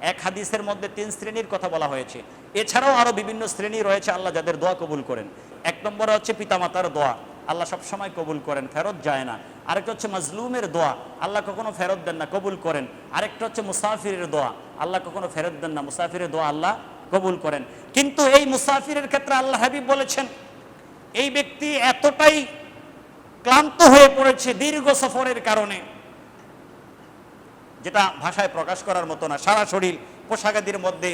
এক হাদিসের মধ্যে তিন শ্রেণির কথা বলা হয়েছে। এছাড়াও আরও বিভিন্ন শ্রেণি রয়েছে, আল্লাহ যাদের দোয়া কবুল করেন। এক নম্বরে হচ্ছে পিতামাতার দোয়া। আল্লাহ সবসময় কবুল করেন, ফেরত যায় না। আরেকটা হচ্ছে মাজলুমের দোয়া। আল্লাহ কখনো ফেরত দেন না, কবুল করেন। আরেকটা হচ্ছে মুসাফিরের দোয়া। আল্লাহ কখনো ফেরত দেন না, মুসাফিরের দোয়া আল্লাহ কবুল করেন। কিন্তু এই মুসাফিরের ক্ষেত্রে আল্লাহ হাবিব বলেছেন, এই ব্যক্তি এতটাই ক্লান্ত হয়ে পড়েছে দীর্ঘ সফরের কারণে। যেটা ভাষায় প্রকাশ করার মতো না। সারা শরীর পোশাকাদির মধ্যে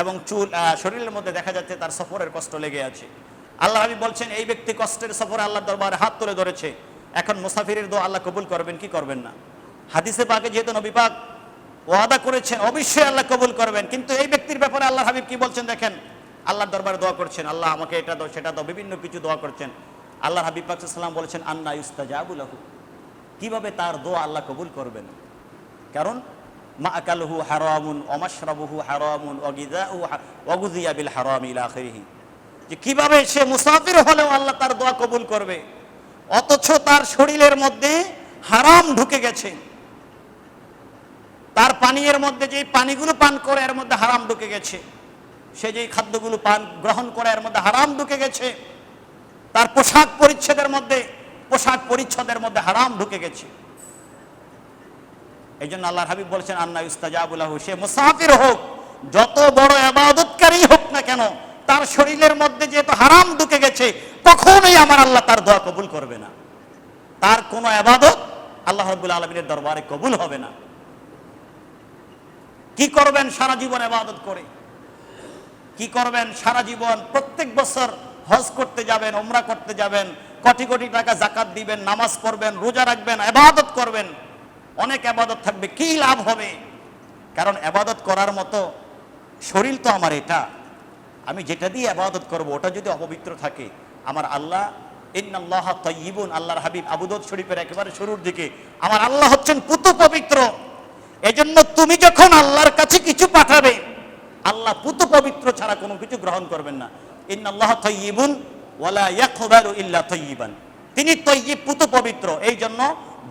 এবং চুল শরীরের মধ্যে দেখা যাচ্ছে তার সফরের কষ্ট লেগে আছে। আল্লাহ হাবিব বলছেন, এই ব্যক্তি কষ্টের সফরে আল্লাহ দরবারে হাত তুলে ধরেছে। এখন মুসাফিরের দোয়া আল্লাহ কবুল করবেন, কি করবেন না? হাদিসে পাকে যেহেতু নবী পাক ওয়াদা করেছেন, অবশ্যই আল্লাহ কবুল করবেন। কিন্তু এই ব্যক্তির ব্যাপারে আল্লাহ হাবিব কি বলছেন দেখেন? আল্লাহর দরবারে দোয়া করছেন, আল্লাহ আমাকে এটা দাও, সেটা দাও, বিভিন্ন কিছু দোয়া করছেন। আল্লাহ হাবিব পাক সাল্লাম বলেছেন, আন্না ইস্তাজাবুলাহু কীভাবে তার দোয়া আল্লাহ কবুল করবেন? কারণ মা আকালহু হারামুন অমাশরাবুহু হারামুন অগিদাহু অগুদিয়া বিল হারাম ইলাখিরিহি যে কীভাবে সে মুসাফির হলেও আল্লাহ তার দোয়া কবুল করবে। অথচ তার শরীরের মধ্যে হারাম ঢুকে গেছে। তার পানীয়ের মধ্যে যে পানিগুলো পান করে, এর মধ্যে হারাম ঢুকে গেছে। সে যেই খাদ্যগুলো পান, গ্রহণ করে, এর মধ্যে হারাম ঢুকে গেছে। তার পোশাক পরিচ্ছেদের মধ্যে, পোশাক পরিচ্ছদের মধ্যে হারাম ঢুকে গেছে। এই জন্য আল্লাহ হাবিব বলছেন, আন্না ইস্তাজাবুল্লাহ সে মুসাফির হোক, যত বড় আবাদতকারী হোক না কেন, তার শরীরের মধ্যে যেহেতু হারাম ঢুকে গেছে, কখনোই আমার আল্লাহ তার দোয়া কবুল করবে না। তার কোনো আবাদত আল্লাহ রব্বুল আলমিনের দরবারে কবুল হবে না। কি করবেন সারা জীবন আবাদত করে? কি করবেন সারা জীবন? প্রত্যেক বছর হজ করতে যাবেন ওমরা করতে যাবেন, কোটি কোটি টাকা জাকাত দিবেন, নামাজ পড়বেন, রোজা রাখবেন আবাদত করবেন। অনেক আবাদত থাকবে, কি লাভ হবে? কারণ আবাদত করার মতো শরীর তো আমার এটা। আমি যেটা দিয়ে আবাদত করব, ওটা যদি অপবিত্র থাকে, আমার আল্লাহ, ইন্নাল্লাহ তয়্যিবুন আল্লাহর হাবিব আবুদত শরীফের একেবারে শুরুর দিকে, আমার আল্লাহ হচ্ছেন পুতু পবিত্র। এজন্য তুমি যখন আল্লাহর কাছে কিছু পাঠাবে, আল্লাহ পুতু পবিত্র ছাড়া কোনো কিছু গ্রহণ করবেন না। ইন্নাল্লাহ তয়্যিবুন ওয়ালা ইয়াকবালু ইল্লা তয়্যিবান তিনি তয়্যিব পুতু পবিত্র। এই জন্য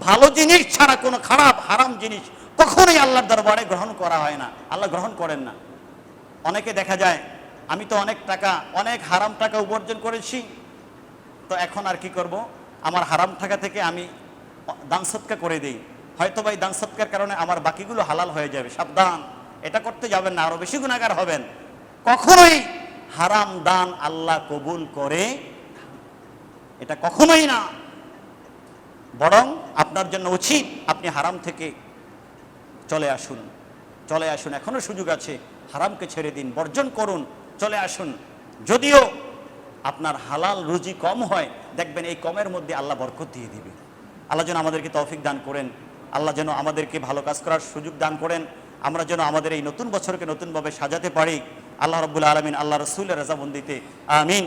ভালো জিনিস ছাড়া কোনো খারাপ, হারাম জিনিস কখনোই আল্লাহর দরবারে গ্রহণ করা হয় না। আল্লাহ গ্রহণ করেন না। অনেকে দেখা যায়, আমি তো অনেক টাকা, অনেক হারাম টাকা উপার্জন করেছি, তো এখন আর কি করব? আমার হারাম টাকা থেকে আমি দান সৎকার করে দিই। হয়তো বা এই দান সৎকার কারণে আমার বাকিগুলো হালাল হয়ে যাবে, সাবধান। এটা করতে যাবেন না আরও বেশি গুণাগার হবেন। কখনোই হারাম দান আল্লাহ কবুল করে এটা কখনোই না। বরং আপনার জন্য উচিত আপনি হারাম থেকে চলে আসুন। চলে আসুন, এখনও সুযোগ আছে। হারামকে ছেড়ে দিন, বর্জন করুন, চলে আসুন। যদিও আপনার হালাল রুজি কম হয়, দেখবেন এই কমের মধ্যে আল্লাহ বরকত দিয়ে দিবে। আল্লাহ যেন আমাদেরকে তৌফিক দান করেন। আল্লাহ যেন আমাদেরকে ভালো কাজ করার সুযোগ দান করেন। আমরা যেন আমাদের এই নতুন বছরকে নতুনভাবে সাজাতে পারি। আল্লাহ রব্বুল আলমিন আল্লাহ রসুলের রাজাবন্দিতে, আমিন।